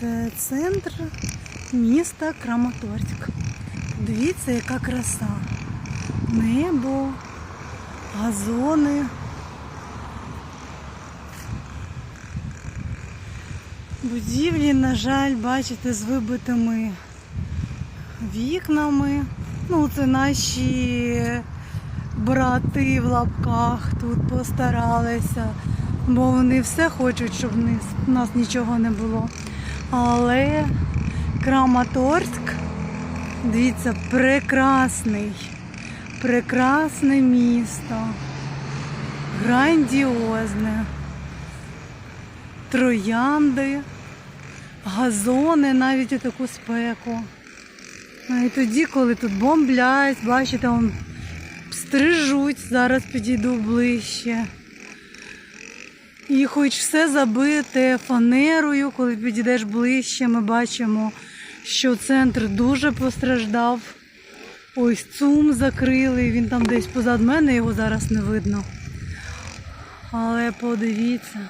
Це центр міста Краматорськ. Дивіться, яка краса. Небо, газони. Будівлі, на жаль, бачите, з вибитими вікнами. Ну, це наші брати в лапках тут постаралися, бо вони все хочуть, щоб в нас нічого не було. Але Краматорськ, дивіться, прекрасний, прекрасне місто, грандіозне, троянди, газони навіть у таку спеку. А і тоді, коли тут бомблять, бачите, стрижуть, зараз підійду ближче. І хоч все забите фанерою, коли підійдеш ближче, ми бачимо, що центр дуже постраждав. Ось цум закрили, він там десь позад мене, його зараз не видно. Але подивіться,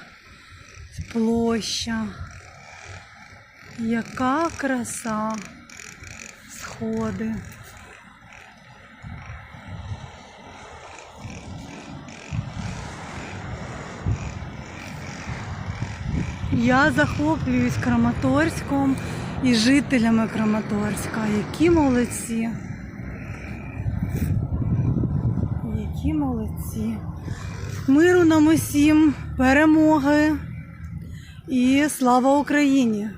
площа. Яка краса. Сходи. Я захоплююсь Краматорськом і жителями Краматорська. Які молодці. Які молодці. Миру нам усім, перемоги і слава Україні!